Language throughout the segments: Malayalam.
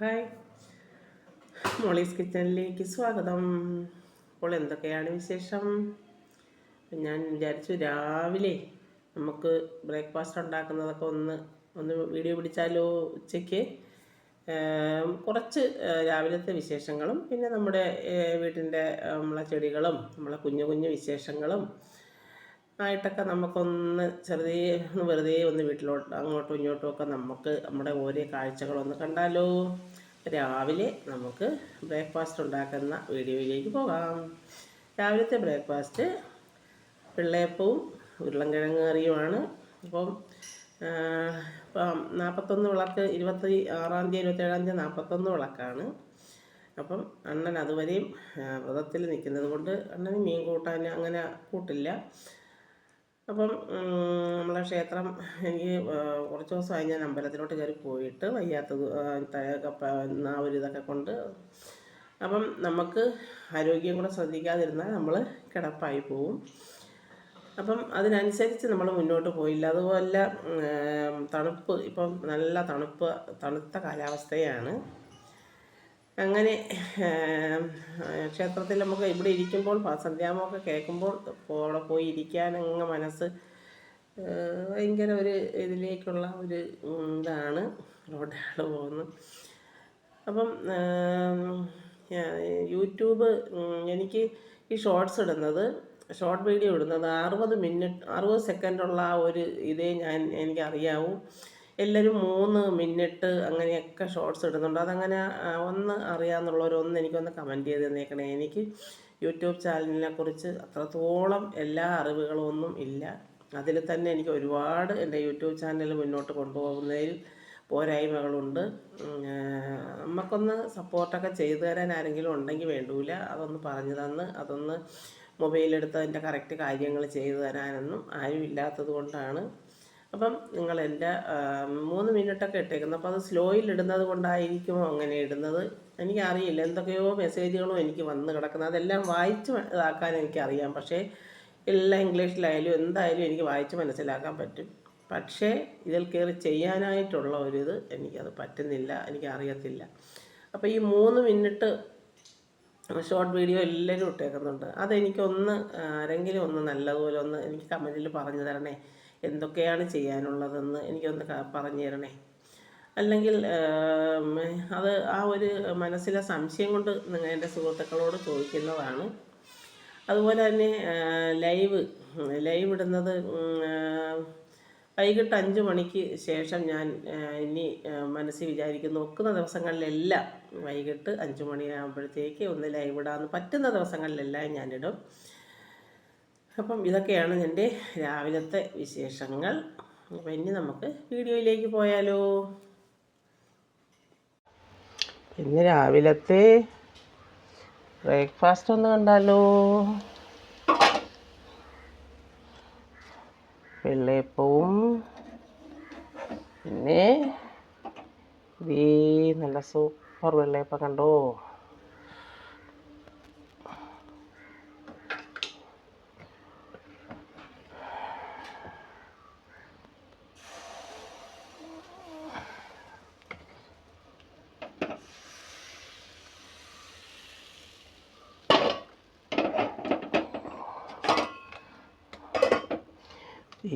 ഹായ്. മോളീസ് കിച്ചണിലേക്ക് സ്വാഗതം. അപ്പോൾ എന്തൊക്കെയാണ് വിശേഷം? ഞാൻ വിചാരിച്ചു രാവിലെ നമുക്ക് ബ്രേക്ക്ഫാസ്റ്റ് ഉണ്ടാക്കുന്നതൊക്കെ ഒന്ന് ഒന്ന് വീഡിയോ പിടിച്ചാലോ ഉച്ചയ്ക്ക്. കുറച്ച് രാവിലത്തെ വിശേഷങ്ങളും പിന്നെ നമ്മുടെ വീട്ടിന്റെ നമ്മളെ ചെടികളും നമ്മളെ കുഞ്ഞു കുഞ്ഞു വിശേഷങ്ങളും ആയിട്ടൊക്കെ നമുക്കൊന്ന് ചെറുതേ ഒന്ന് വെറുതെ ഒന്ന് വീട്ടിലോട്ട് അങ്ങോട്ടും ഇങ്ങോട്ടും ഒക്കെ നമുക്ക് നമ്മുടെ ഓരോ കാഴ്ചകളൊന്ന് കണ്ടാലോ. രാവിലെ നമുക്ക് ബ്രേക്ക്ഫാസ്റ്റ് ഉണ്ടാക്കുന്ന വീഡിയോയിലേക്ക് പോകാം. രാവിലത്തെ ബ്രേക്ക്ഫാസ്റ്റ് വെള്ളയപ്പവും ഉരുളൻകിഴങ്ങ് കറിയുമാണ്. അപ്പം ഇപ്പം നാൽപ്പത്തൊന്ന് വിളക്ക് ഇരുപത്തി ആറാം തീയതി ഇരുപത്തേഴാം തീയതി നാൽപ്പത്തൊന്ന് വിളക്കാണ്. അപ്പം അണ്ണൻ അതുവരെയും വ്രതത്തിൽ നിൽക്കുന്നത് കൊണ്ട് അണ്ണന് മീൻ കൂട്ടാൻ അങ്ങനെ കൂട്ടില്ല. അപ്പം നമ്മളെ ക്ഷേത്രം എനിക്ക് കുറച്ച് ദിവസമായി ഞാൻ അമ്പലത്തിലോട്ട് കയറി പോയിട്ട് വയ്യാത്തത് ആ, ത- ആ ഒരു ഇതൊക്കെ കൊണ്ട്. അപ്പം നമുക്ക് ആരോഗ്യം കൂടെ ശ്രദ്ധിക്കാതിരുന്നാൽ നമ്മൾ കിടപ്പായി പോവും. അപ്പം അതിനനുസരിച്ച് നമ്മൾ മുന്നോട്ട് പോയില്ല. അതുപോലെ തണുപ്പ് ഇപ്പം നല്ല തണുപ്പ് തണുത്ത കാലാവസ്ഥയാണ്. അങ്ങനെ ക്ഷേത്രത്തിൽ നമുക്ക് ഇവിടെ ഇരിക്കുമ്പോൾ സന്ധ്യാമൊക്കെ കേൾക്കുമ്പോൾ അവിടെ പോയി ഇരിക്കാൻ അങ്ങ് മനസ്സ് ഭയങ്കര ഒരു ഇതിലേക്കുള്ള ഒരു ഇതാണ് റോഡാണ് പോകുന്നത്. അപ്പം യൂട്യൂബ് എനിക്ക് ഈ ഷോർട്സ് ഇടുന്നത് ഷോർട്ട് വീഡിയോ ഇടുന്നത് അറുപത് മിനിറ്റ് അറുപത് സെക്കൻഡുള്ള ആ ഒരു ഇതേ ഞാൻ എനിക്ക് അറിയാവൂ എല്ലാവരും മൂന്ന് മിനിറ്റ് അങ്ങനെയൊക്കെ ഷോർട്സ് ഇടുന്നുണ്ട്. അതങ്ങനെ ഒന്ന് അറിയാമെന്നുള്ളവർ ഒന്ന് എനിക്കൊന്ന് കമന്റ് ചെയ്ത് തന്നേക്കണേ. എനിക്ക് യൂട്യൂബ് ചാനലിനെ കുറിച്ച് അത്രത്തോളം എല്ലാ അറിവുകളും ഒന്നും ഇല്ല. അതിൽ തന്നെ എനിക്ക് ഒരുപാട് എന്റെ യൂട്യൂബ് ചാനൽ മുന്നോട്ട് കൊണ്ടുപോകുന്നതിൽ പോരായ്മകളുണ്ട്. നമുക്കൊന്ന് സപ്പോർട്ടൊക്കെ ചെയ്തു തരാൻ ആരെങ്കിലും ഉണ്ടെങ്കിൽ വേണ്ടൂല. അതൊന്ന് പറഞ്ഞു തന്ന് അതൊന്ന് മൊബൈലെടുത്ത് അതിന്റെ കറക്റ്റ് കാര്യങ്ങൾ ചെയ്തു തരാനൊന്നും ആരും ഇല്ലാത്തത് കൊണ്ടാണ് അപ്പം നിങ്ങൾ എന്റെ മൂന്ന് മിനിറ്റൊക്കെ ഇട്ടേക്കുന്നത് അപ്പോൾ അത് സ്ലോയിൽ ഇടുന്നത് കൊണ്ടായിരിക്കുമോ അങ്ങനെ ഇടുന്നത്? എനിക്കറിയില്ല. എന്തൊക്കെയോ മെസ്സേജുകളും എനിക്ക് വന്ന് കിടക്കുന്നത് അതെല്ലാം വായിച്ച് ഇതാക്കാൻ എനിക്കറിയാം. പക്ഷേ എല്ലാം ഇംഗ്ലീഷിലായാലും എന്തായാലും എനിക്ക് വായിച്ച് മനസ്സിലാക്കാൻ പറ്റും. പക്ഷേ ഇതിൽ കയറി ചെയ്യാനായിട്ടുള്ള ഒരിത് എനിക്കത് പറ്റുന്നില്ല. എനിക്കറിയത്തില്ല. അപ്പോൾ ഈ മൂന്ന് മിനിറ്റ് ഷോർട്ട് വീഡിയോ എല്ലാവരും ഇട്ടേക്കുന്നുണ്ട്. അതെനിക്കൊന്ന് ആരെങ്കിലും ഒന്ന് നല്ലതുപോലെ ഒന്ന് എനിക്ക് കമന്റിൽ പറഞ്ഞു തരണേ. എന്തൊക്കെയാണ് ചെയ്യാനുള്ളതെന്ന് എനിക്കൊന്ന് പറഞ്ഞു തരണേ. അല്ലെങ്കിൽ അത് ആ ഒരു മനസ്സിലെ സംശയം കൊണ്ട് നിങ്ങൾ എന്റെ സുഹൃത്തുക്കളോട് ചോദിക്കുന്നതാണ്. അതുപോലെ തന്നെ ലൈവ് ലൈവ് ഇടുന്നത് വൈകിട്ട് അഞ്ച് മണിക്ക് ശേഷം ഞാൻ ഇനി മനസ്സിൽ വിചാരിക്കുന്നു ഒക്കുന്ന ദിവസങ്ങളിലെല്ലാം വൈകിട്ട് അഞ്ച് മണിയാകുമ്പോഴത്തേക്ക് ഒന്ന് ലൈവ് ഇടാമെന്ന് പറ്റുന്ന ദിവസങ്ങളിലെല്ലാം ഞാനിടും അപ്പം ഇതൊക്കെയാണ് എന്റെ രാവിലത്തെ വിശേഷങ്ങൾ. അപ്പം ഇനി നമുക്ക് വീഡിയോയിലേക്ക് പോയാലോ. ഇന്ന് രാവിലത്തെ ബ്രേക്ക്ഫാസ്റ്റ് ഒന്ന് കണ്ടാലോ. വെള്ളയപ്പവും പിന്നെ നല്ല സൂപ്പർ വെള്ളയപ്പം കണ്ടോ.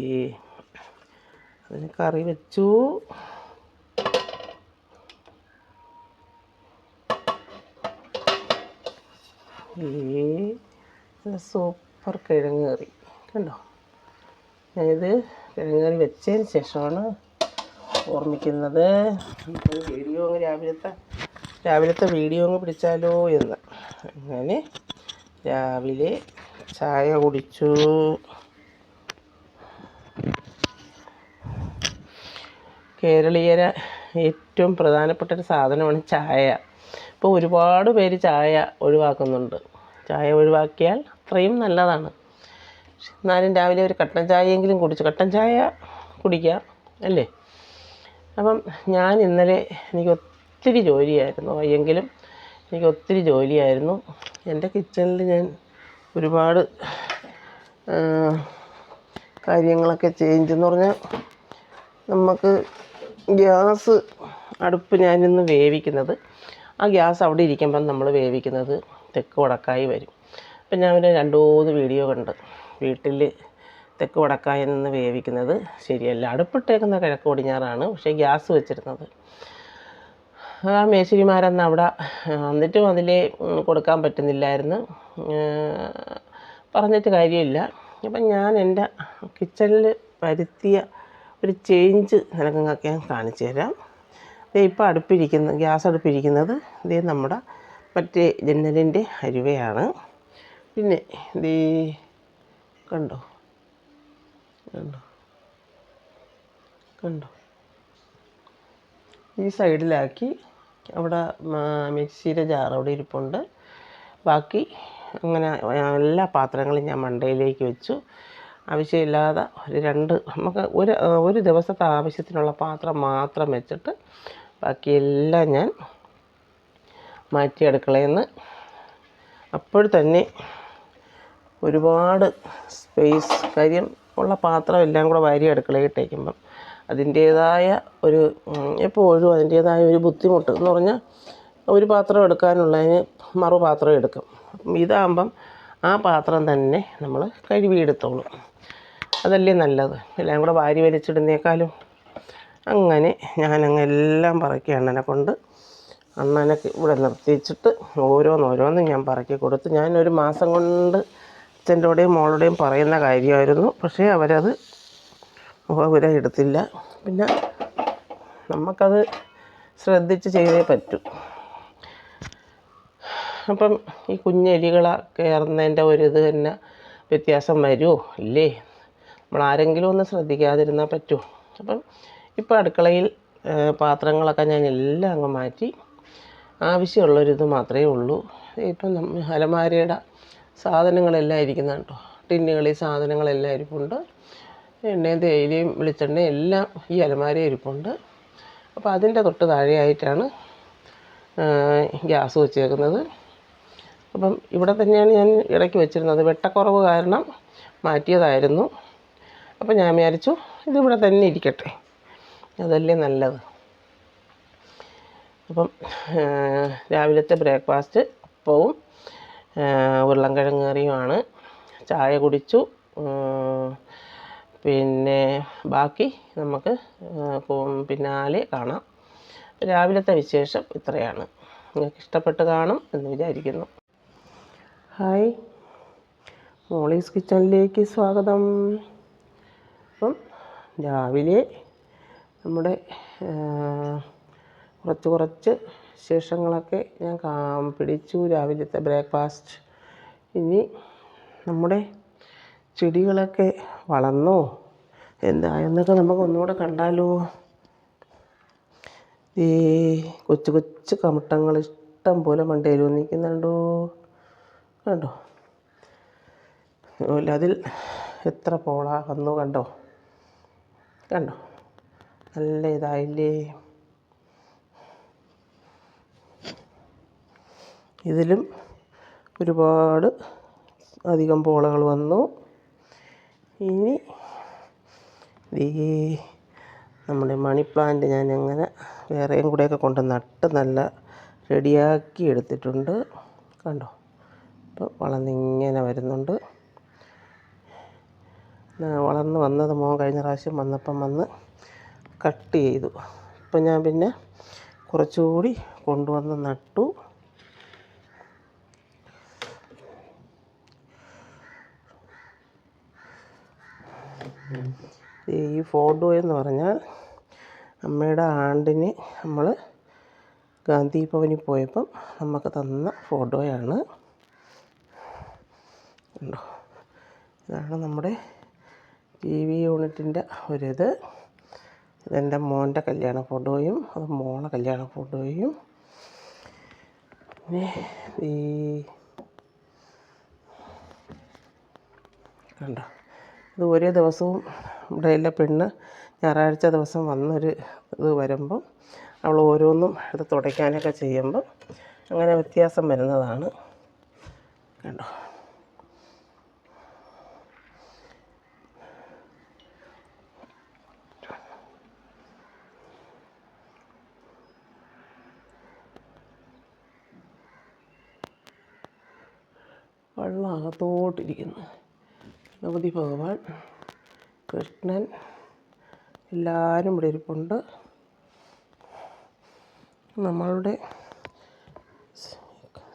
ഈ അതിന് കറി വെച്ചു. ഈ സൂപ്പർ കിഴങ്ങ് കറി. കണ്ടോ? ഞാനിത് കിഴങ്ങ് കറി വെച്ചതിന് ശേഷമാണ് ഓർമ്മിക്കുന്നത്. വീഡിയോ അങ്ങ് രാവിലത്തെ രാവിലത്തെ വീഡിയോ അങ്ങ് പിടിച്ചാലോ എന്ന്. അങ്ങനെ രാവിലെ ചായ കുടിച്ചു. കേരളീയരെ ഏറ്റവും പ്രധാനപ്പെട്ട ഒരു സാധനമാണ് ചായ. ഇപ്പോൾ ഒരുപാട് പേര് ചായ ഒഴിവാക്കുന്നുണ്ട്. ചായ ഒഴിവാക്കിയാൽ അത്രയും നല്ലതാണ്. എന്നാലും രാവിലെ ഒരു കട്ടൻ ചായയെങ്കിലും കുടിച്ച് കട്ടൻ ചായ കുടിക്കുക അല്ലേ? അപ്പം ഞാൻ ഇന്നലെ എനിക്ക് ഒത്തിരി ജോലിയായിരുന്നു. എങ്കിലും എനിക്ക് ഒത്തിരി ജോലിയായിരുന്നു. എന്റെ കിച്ചണിൽ ഞാൻ ഒരുപാട് കാര്യങ്ങളൊക്കെ ചേഞ്ച് എന്ന് പറഞ്ഞാൽ നമുക്ക് ഗ്യാസ് അടുപ്പ് ഞാനിന്ന് വേവിക്കുന്നത്. ആ ഗ്യാസ് അവിടെ ഇരിക്കുമ്പം നമ്മൾ വേവിക്കുന്നത് തെക്ക് വടക്കായി വരും. അപ്പം ഞാൻ ഒരു രണ്ട് മൂന്ന് വീഡിയോ കണ്ട് വീട്ടിൽ തെക്ക് വടക്കായി നിന്ന് വേവിക്കുന്നത് ശരിയല്ല. അടുപ്പിട്ടേക്കുന്ന കിഴക്ക് പടിഞ്ഞാറാണ് പക്ഷേ ഗ്യാസ് വെച്ചിരുന്നത്. ആ മേശരിമാരന്ന് അവിടെ എന്നിട്ടും അതിലേ കൊടുക്കാൻ പറ്റുന്നില്ലായിരുന്നു. പറഞ്ഞിട്ട് കാര്യമില്ല. അപ്പം ഞാൻ എന്റെ കിച്ചണിൽ വരുത്തിയ ഒരു ചേഞ്ച് നിനങ്ങൾക്ക് ഞാൻ കാണിച്ചു തരാം. ഇപ്പോൾ അടുപ്പിരിക്കുന്ന ഗ്യാസ് അടുപ്പിരിക്കുന്നത് ഇതേ നമ്മുടെ മറ്റേ ജനലിന്റെ അരുവയാണ്. പിന്നെ ദേ കണ്ടോ? കണ്ടോ? കണ്ടോ? ഈ സൈഡിലാക്കി അവിടെ മിക്സിയുടെ ജാർ അവിടെ ഇരിപ്പുണ്ട്. ബാക്കി അങ്ങനെ എല്ലാ പാത്രങ്ങളും ഞാൻ മണ്ടയിലേക്ക് വെച്ചു. ആവശ്യമില്ലാതെ ഒരു രണ്ട് നമുക്ക് ഒരു ഒരു ദിവസത്തെ ആവശ്യത്തിനുള്ള പാത്രം മാത്രം വെച്ചിട്ട് ബാക്കിയെല്ലാം ഞാൻ മാറ്റി അടുക്കളയെന്ന് അപ്പോൾ തന്നെ ഒരുപാട് സ്പേസ് കാര്യം ഉള്ള പാത്രം എല്ലാം കൂടെ വാരി അടുക്കളയിൽ ഇട്ടേക്കുമ്പം അതിന്റേതായ ഒരു എപ്പോഴും അതിന്റേതായ ഒരു ബുദ്ധിമുട്ട് എന്ന് പറഞ്ഞാൽ ഒരു പാത്രം എടുക്കാനുള്ളതിന് മറുപാത്രം എടുക്കും. ഇതാകുമ്പം ആ പാത്രം തന്നെ നമ്മൾ കഴുകിയെടുത്തോളും. അതല്ലേ നല്ലത്? എല്ലാം കൂടെ വാരി വലിച്ചിടുന്നേക്കാളും. അങ്ങനെ ഞാനങ്ങ് എല്ലാം പറക്കി അണ്ണനെ കൊണ്ട് അണ്ണനെ ഇവിടെ നിർത്തിച്ചിട്ട് ഓരോന്നോരോന്നും ഞാൻ പറക്കി കൊടുത്ത്. ഞാനൊരു മാസം കൊണ്ട് അച്ഛന്റെയും മോളുടെയും പറയുന്ന കാര്യമായിരുന്നു. പക്ഷേ അവരത് മുഖപുര എടുത്തില്ല. പിന്നെ നമുക്കത് ശ്രദ്ധിച്ച് ചെയ്തേ പറ്റൂ. അപ്പം ഈ കുഞ്ഞെലികളെ കയറുന്നതിന്റെ ഒരു ഇത് തന്നെ വ്യത്യാസം വരുമോ ഇല്ലേ നമ്മൾ ആരെങ്കിലും ഒന്ന് ശ്രദ്ധിക്കാതിരുന്നാൽ പറ്റുമോ അപ്പം ഇപ്പം അടുക്കളയിൽ പാത്രങ്ങളൊക്കെ ഞാൻ എല്ലാം അങ്ങ് മാറ്റി. ആവശ്യമുള്ളൊരിത് മാത്രമേ ഉള്ളൂ. ഇപ്പം നമ്മ അലമാരയുടെ സാധനങ്ങളെല്ലാം ഇരിക്കുന്ന കേട്ടോ. ടിന്നുകളിൽ സാധനങ്ങളെല്ലാം ഇരിപ്പുണ്ട്. എണ്ണയും തേയിലയും വെളിച്ചെണ്ണയും എല്ലാം ഈ അലമാര ഇരിപ്പുണ്ട്. അപ്പോൾ അതിന്റെ തൊട്ട് താഴെയായിട്ടാണ് ഗ്യാസ് വെച്ചേക്കുന്നത്. അപ്പം ഇവിടെ തന്നെയാണ് ഞാൻ ഇടയ്ക്ക് വെച്ചിരുന്നത്. വെട്ടക്കുറവ് കാരണം മാറ്റിയതായിരുന്നു. അപ്പം ഞാൻ വിചാരിച്ചു ഇതിവിടെ തന്നെ ഇരിക്കട്ടെ. അതല്ലേ നല്ലത്. അപ്പം രാവിലത്തെ ബ്രേക്ക്ഫാസ്റ്റ് അപ്പവും ഉരുളൻകിഴങ്ങ് കറിയുമാണ്. ചായ കുടിച്ചു. പിന്നെ ബാക്കി നമുക്ക് പിന്നാലെ കാണാം. രാവിലത്തെ വിശേഷം ഇത്രയാണ്. നിങ്ങൾക്ക് ഇഷ്ടപ്പെട്ട് കാണും എന്ന് വിചാരിക്കുന്നു. ഹായ്. മോളീസ് കിച്ചണിലേക്ക് സ്വാഗതം. അപ്പം രാവിലെ നമ്മുടെ കുറച്ച് കുറച്ച് വിശേഷങ്ങളൊക്കെ ഞാൻ പിടിച്ചു. രാവിലത്തെ ബ്രേക്ക്ഫാസ്റ്റ്. ഇനി നമ്മുടെ ചെടികളൊക്കെ വളർന്നോ? എന്തായെന്നൊക്കെ നമുക്ക് ഒന്നുകൂടെ കണ്ടാലോ? ഈ കൊച്ചു കൊച്ചു കമിട്ടങ്ങൾ ഇഷ്ടം പോലെ മണ്ടയിൽ വന്നിരിക്കുന്നുണ്ടോ കണ്ടോ? അതിൽ എത്ര പോള വന്നു കണ്ടോ? കണ്ടോ? നല്ല ഇതായില്ലേ? ഇതിലും ഒരുപാട് അധികം പോളകൾ വന്നു. ഇനി ഈ നമ്മുടെ മണി പ്ലാന്റ് ഞാൻ അങ്ങനെ വേറെയും കൂടെയൊക്കെ കൊണ്ട് നട്ട് നല്ല റെഡിയാക്കി എടുത്തിട്ടുണ്ട്. കണ്ടോ? ഇപ്പോൾ വളർന്നിങ്ങനെ വരുന്നുണ്ട്. വളർന്ന് വന്നത് മോൻ കഴിഞ്ഞ പ്രാവശ്യം വന്നപ്പം വന്ന് കട്ട് ചെയ്തു. ഇപ്പം ഞാൻ പിന്നെ കുറച്ചുകൂടി കൊണ്ടുവന്ന് നട്ടു. ഈ ഫോട്ടോ എന്ന് പറഞ്ഞാൽ അമ്മയുടെ ആണ്ടിന് നമ്മൾ ഗാന്ധി ഭവനിൽ പോയപ്പം നമുക്ക് തന്ന ഫോട്ടോയാണ് ഉണ്ടോ ഇതാണ് നമ്മുടെ ടി വി യൂണിറ്റിന്റെ ഒരിത്. ഇതെന്റെ മോന്റെ കല്യാണ ഫോട്ടോയും അത് മോളെ കല്യാണ ഫോട്ടോയും പിന്നെ ഈ കണ്ടോ? ഇത് ഒരേ ദിവസവും ഇവിടെ എല്ലാ പെണ്ണ് ഞായറാഴ്ച ദിവസം വന്നൊരു ഇത് വരുമ്പം അവൾ ഓരോന്നും എടുത്ത് തുടയ്ക്കാനൊക്കെ ചെയ്യുമ്പം അങ്ങനെ വ്യത്യാസം വരുന്നതാണ്. കണ്ടോ? വെള്ളം അകത്തോട്ടിരിക്കുന്നു ഗണപതി ഭഗവാൻ കൃഷ്ണൻ എല്ലാവരും ഇവിടെ ഇരിപ്പുണ്ട്. നമ്മളുടെ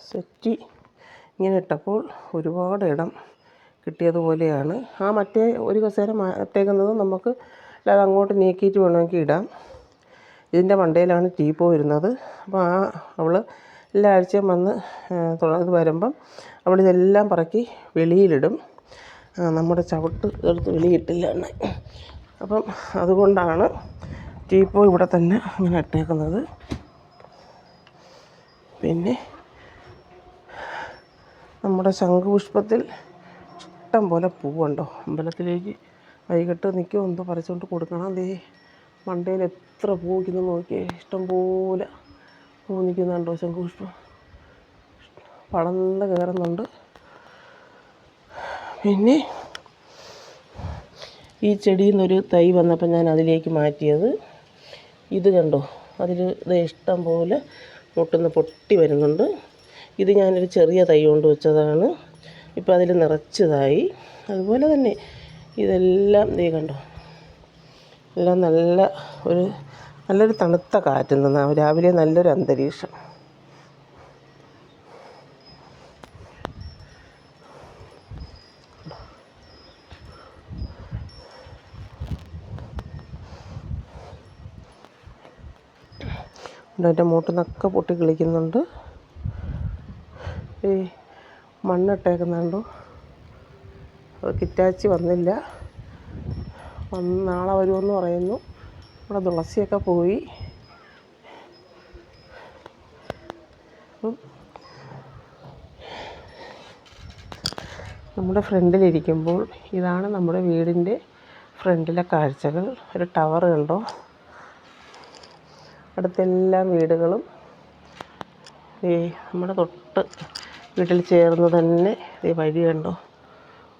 സെറ്റി ഇങ്ങനെ ഇട്ടപ്പോൾ ഒരുപാട് ഇടം കിട്ടിയതുപോലെയാണ് ആ മറ്റേ ഒരു കസേര മാറ്റേക്കുന്നത് നമുക്ക് അല്ലാതെ അങ്ങോട്ട് നീക്കിയിട്ട് വേണമെങ്കിൽ ഇടാം. ഇതിന്റെ മണ്ടയിലാണ് ടീപ്പോ വരുന്നത്. അപ്പോൾ ആ അവൾ എല്ലാ ആഴ്ചയും വന്ന് ഇത് വരുമ്പം അവളിതെല്ലാം പറക്കി വെളിയിലിടും. നമ്മുടെ ചവിട്ട് എടുത്ത് വെളിയിട്ടില്ല എണ്ണ അപ്പം അതുകൊണ്ടാണ് ടീപ്പോ ഇവിടെ തന്നെ അങ്ങനെ ഇട്ടേക്കുന്നത്. പിന്നെ നമ്മുടെ ശംഖുപുഷ്പത്തിൽ ഇഷ്ടം പോലെ പൂവുണ്ടോ? അമ്പലത്തിലേക്ക് വൈകിട്ട് നിൽക്കുമോ? എന്തോ പറിച്ചുകൊണ്ട് കൊടുക്കണം. അതേ മണ്ടയിൽ എത്ര പൂ നിൽക്കുന്നു നോക്കിയേ. ഇഷ്ടം പോലെ പൂ നിൽക്കുന്നുണ്ടോ ശംഖുപുഷ്പം പടന്ന് കയറുന്നുണ്ട് പിന്നെ ഈ ചെടിയിൽ നിന്നൊരു തൈ വന്നപ്പോൾ ഞാൻ അതിലേക്ക് മാറ്റിയത്. ഇത് കണ്ടോ? അതിൽ ഇത് ഇഷ്ടം പോലെ മുട്ടുന്ന പൊട്ടി വരുന്നുണ്ട്. ഇത് ഞാനൊരു ചെറിയ തൈ കൊണ്ട് വെച്ചതാണ്. ഇപ്പോൾ അതിൽ നിറച്ചതായി. അതുപോലെ തന്നെ ഇതെല്ലാം നീ കണ്ടോ? എല്ലാം നല്ല ഒരു നല്ലൊരു തണുത്ത കാറ്റ് നിന്ന് രാവിലെ നല്ലൊരു അന്തരീക്ഷം. അതിന്റെ മൂട്ടിൽ നിന്നൊക്കെ പൊട്ടി കളിക്കുന്നുണ്ട്. ഈ മണ്ണിട്ടേക്കുന്നുണ്ടോ? കിറ്റാച്ചി വന്നില്ല. വന്ന് നാളെ വരുമെന്ന് പറയുന്നു. ഇവിടെ തുളസിയൊക്കെ പോയി. നമ്മുടെ ഫ്രണ്ടിലിരിക്കുമ്പോൾ ഇതാണ് നമ്മുടെ വീടിന്റെ ഫ്രണ്ടിലെ കാഴ്ചകൾ. ഒരു ടവർ കണ്ടോ? അടുത്തെല്ലാ വീടുകളും ഈ നമ്മുടെ തൊട്ട് വീട്ടിൽ ചേർന്ന് തന്നെ ഈ വഴി കണ്ടോ?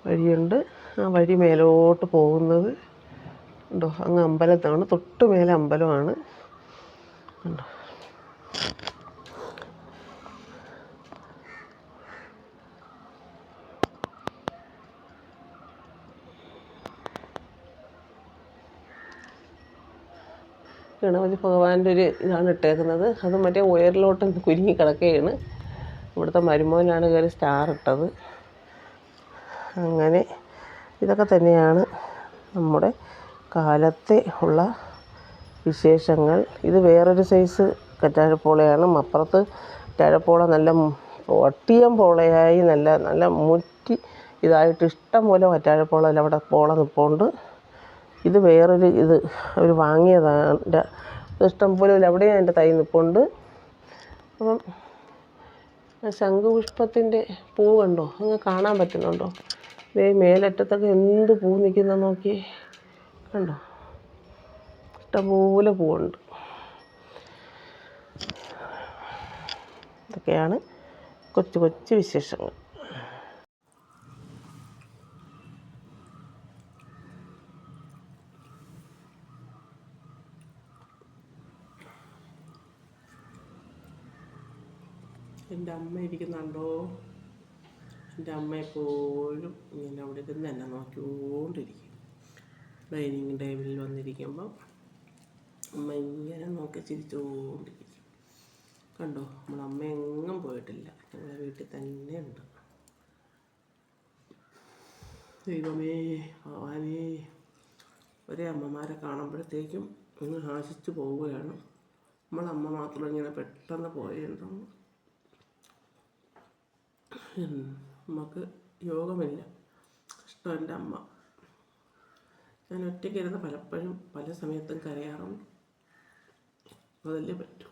വഴിയുണ്ട്. ആ വഴി മേലോട്ട് പോകുന്നത് ഉണ്ടോ അങ്ങ് അമ്പലത്താണ് തൊട്ട് മേലെ അമ്പലമാണ്. ഉണ്ടോ ഗണപതി ഭഗവാന്റെ ഒരു ഇതാണ് ഇട്ടേക്കുന്നത്. അത് മറ്റേ ഉയരിലോട്ട് കുരുങ്ങി കിടക്കുകയാണ്. ഇവിടുത്തെ മരുമോനാണ് കയറി സ്റ്റാർ ഇട്ടത്. അങ്ങനെ ഇതൊക്കെ തന്നെയാണ് നമ്മുടെ കാലത്തെ ഉള്ള വിശേഷങ്ങൾ. ഇത് വേറൊരു സൈസ് കറ്റാഴപ്പോളയാണ്. അപ്പുറത്ത് കറ്റാഴപ്പോള നല്ല ഒട്ടിയം പോളയായി നല്ല നല്ല മുറ്റി ഇതായിട്ട് ഇഷ്ടം പോലെ കറ്റാഴപ്പോള അവിടെ പോള നിൽപ്പുണ്ട് ഇത് വേറൊരു ഇത് അവർ വാങ്ങിയതാണ് ഇഷ്ടം പോലെ അവിടെയും എന്റെ തൈ നിൽപ്പുണ്ട് അപ്പം ശംഖുപുഷ്പത്തിന്റെ പൂ കണ്ടോ? അങ്ങ് കാണാൻ പറ്റുന്നുണ്ടോ? ഇതേ മേലറ്റത്തൊക്കെ എന്ത് പൂ നിൽക്കുന്ന നോക്കി കണ്ടോ? ഇഷ്ടംപോലെ പൂവുണ്ട്. ഇതൊക്കെയാണ് കൊച്ചു കൊച്ചു വിശേഷങ്ങൾ. എന്റെ അമ്മ ഇരിക്കുന്നുണ്ടോ? എന്റെ അമ്മ എപ്പോഴും ഇങ്ങനെ അവിടെ ഇരുന്ന് എന്നെ നോക്കിക്കൊണ്ടിരിക്കും. ഡൈനിങ് ടേബിളിൽ വന്നിരിക്കുമ്പോൾ അമ്മ ഇങ്ങനെ നോക്കി ചിരിച്ചുകൊണ്ടിരിക്കും കണ്ടോ നമ്മളമ്മ എങ്ങും പോയിട്ടില്ല. ഞങ്ങളെ വീട്ടിൽ തന്നെ ഉണ്ട്. ദൈവമേ ഭഗവാനേ. ഒരേ അമ്മമാരെ കാണുമ്പോഴത്തേക്കും ഒന്ന് ആശിച്ചു പോവുകയാണ്. നമ്മളമ്മ മാത്രം ഇങ്ങനെ പെട്ടെന്ന് പോയിട്ടുണ്ടോ നമുക്ക് യോഗമില്ല. ഇഷ്ടം എന്റെ അമ്മ. ഞാൻ ഒറ്റയ്ക്കിരുന്ന് പലപ്പോഴും പല സമയത്തും കരയാറുണ്ട് അതല്ലേ പറ്റൂ.